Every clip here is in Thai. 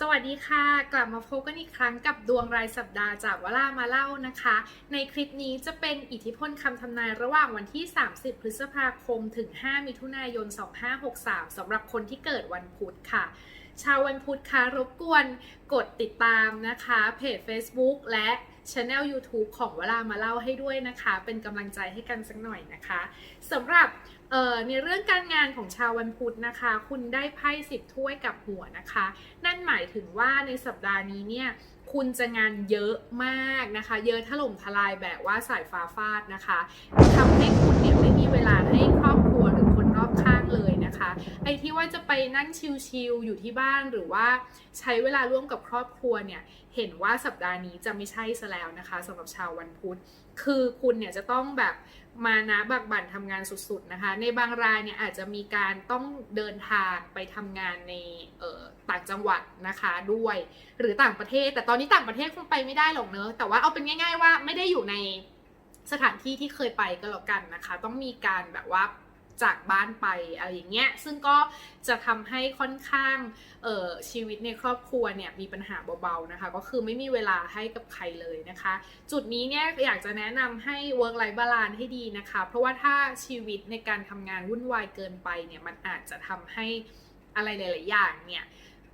สวัสดีค่ะ กลับมาพบกันอีกครั้งกับดวงรายสัปดาห์จากวลามาเล่านะคะ ในคลิปนี้จะเป็นอิทธิพลคำทำนายระหว่างวันที่ 30 พฤษภาคม ถึง 5 มิถุนายน 2563สำหรับคนที่เกิดวันพุธค่ะ ชาววันพุธค่ะรบกวนกดติดตามนะคะ เพจ Facebook และ ช anel YouTube ของเวลามาเล่าให้ด้วยนะคะ เป็นกำลังใจให้กันสักหน่อยนะคะสำหรับในเรื่องการงานของชาววันพุธนะคะ คุณได้ไพ่สิบถ้วยกับหัวนะคะ นั่นหมายถึงว่าในสัปดาห์นี้เนี่ยคุณจะงานเยอะมากนะคะ เยอะถล่มทลายแบบว่าสายฟ้าฟาดนะคะทำให้คุณเนี่ยไม่มีเวลาให้ครอบ นั่งชิลๆอยู่ที่บ้านหรือว่าใช้เวลาร่วมกับครอบครัวเนี่ยเห็นว่าสัปดาห์นี้จะไม่ใช่ซะแล้วนะคะสำหรับชาววันพุธคือคุณเนี่ยจะต้องแบบมานะบักบั่นทำงานสุดๆนะคะ ในบางรายเนี่ยอาจจะมีการต้องเดินทางไปทำงานในต่างจังหวัดนะคะด้วย หรือต่างประเทศ แต่ตอนนี้ต่างประเทศคงไปไม่ได้หรอกเนอะแต่ว่าเอาเป็นง่าย ๆ ว่าไม่ได้อยู่ในสถานที่ที่เคยไปก็แล้วกันนะคะ ต้องมีการแบบว่า จากบ้านไปอะไรอย่างเงี้ยซึ่งก็จะทำให้ค่อนข้างเออชีวิตในครอบครัวเนี่ยมีปัญหาเบาๆนะคะ ก็คือไม่มีเวลาให้กับใครเลยนะคะ จุดนี้เนี่ยอยากจะแนะนำให้ work life balance ให้ดีนะคะ เพราะว่าถ้าชีวิตในการทำงานวุ่นวายเกินไปเนี่ยมันอาจจะทำให้อะไรหลาย ๆ อย่างเนี่ย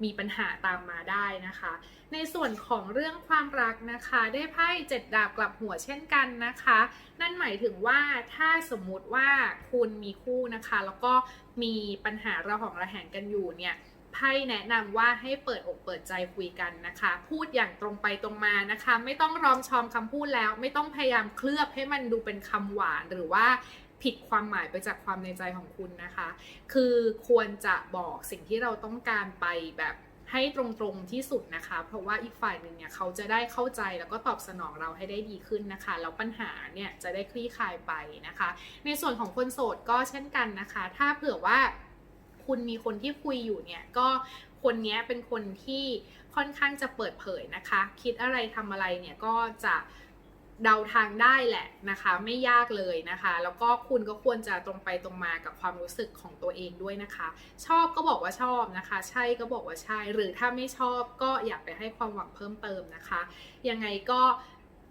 มีปัญหาตามมาได้นะคะ ในส่วนของเรื่องความรักนะคะ ได้ไพ่เจ็ดดาบกลับหัวเช่นกันนะคะ นั่นหมายถึงว่าถ้าสมมุติว่าคุณมีคู่นะคะ แล้วก็มีปัญหาระหองระแหงกันอยู่เนี่ยไพ่แนะนำว่าให้เปิดอกเปิดใจคุยกันนะคะ พูดอย่างตรงไปตรงมานะคะ ไม่ต้องรอมชอมคำพูดแล้ว ไม่ต้องพยายามเคลือบให้มันดูเป็นคำหวานหรือว่า ผิดความหมายไปจากความในใจของคุณนะคะ คือควรจะบอกสิ่งที่เราต้องการไปแบบให้ตรงๆที่สุดนะคะ เพราะว่าอีกฝ่ายหนึ่งเนี่ยเขาจะได้เข้าใจแล้วก็ตอบสนองเราให้ได้ดีขึ้นนะคะ แล้วปัญหาเนี่ยจะได้คลี่คลายไปนะคะ ในส่วนของคนโสดก็เช่นกันนะคะ ถ้าเผื่อว่าคุณมีคนที่คุยอยู่เนี่ยก็คนนี้เป็นคนที่ค่อนข้างจะเปิดเผยนะคะ คิดอะไรทำอะไรเนี่ยก็จะ เดาทางได้แหละนะคะ ไม่ยากเลยนะคะ แล้วก็คุณก็ควรจะตรงไปตรงมากับความรู้สึกของตัวเองด้วยนะคะ ชอบก็บอกว่าชอบนะคะ ใช่ก็บอกว่าใช่ หรือถ้าไม่ชอบก็อย่าไปให้ความหวังเพิ่มเติมนะคะ ยังไงก็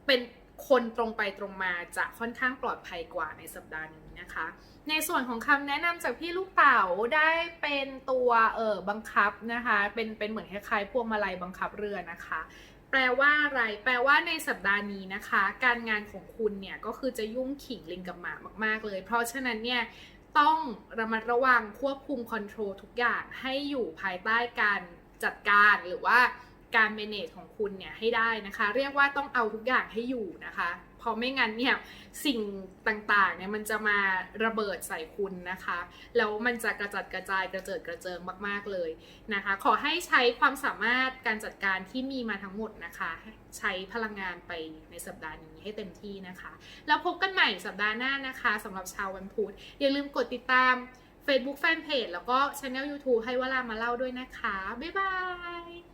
เป็นคนตรงไปตรงมาจะค่อนข้างปลอดภัยกว่าในสัปดาห์นี้นะคะ ในส่วนของคำแนะนำจากพี่ลูกเต๋าได้เป็นตัวเออบังคับนะคะ เป็นเป็นเหมือนคล้ายๆพวงมาลัยบังคับเรือนะคะ แปลว่าอะไร แปลว่าในสัปดาห์นี้นะคะ การงานของคุณเนี่ยก็คือจะยุ่งขิงลิงกับหมามาก ๆ เลย เพราะฉะนั้นเนี่ยต้องระมัดระวังควบคุมคอนโทรลทุกอย่างให้อยู่ภายใต้การจัดการหรือว่าการเมเนจของคุณเนี่ยให้ได้นะคะ เรียกว่าต้องเอาทุกอย่างให้อยู่นะคะ เพราะไม่งั้นเนี่ยสิ่งต่างๆเนี่ยมันจะมาระเบิดใส่คุณนะคะ แล้วมันจะกระจัดกระจายกระเจิดกระเจิงมาก ๆเลยนะคะ ขอให้ใช้ความสามารถการจัดการที่มีมาทั้งหมดนะคะ ใช้พลังงานไปในสัปดาห์นี้ให้เต็มที่นะคะ แล้วพบกันใหม่สัปดาห์หน้านะคะสำหรับชาววันพุธอย่าลืมกดติดตาม Facebook Fanpage แล้วก็ช anel YouTube ให้เวลามาเล่าด้วยนะคะ บ๊ายบาย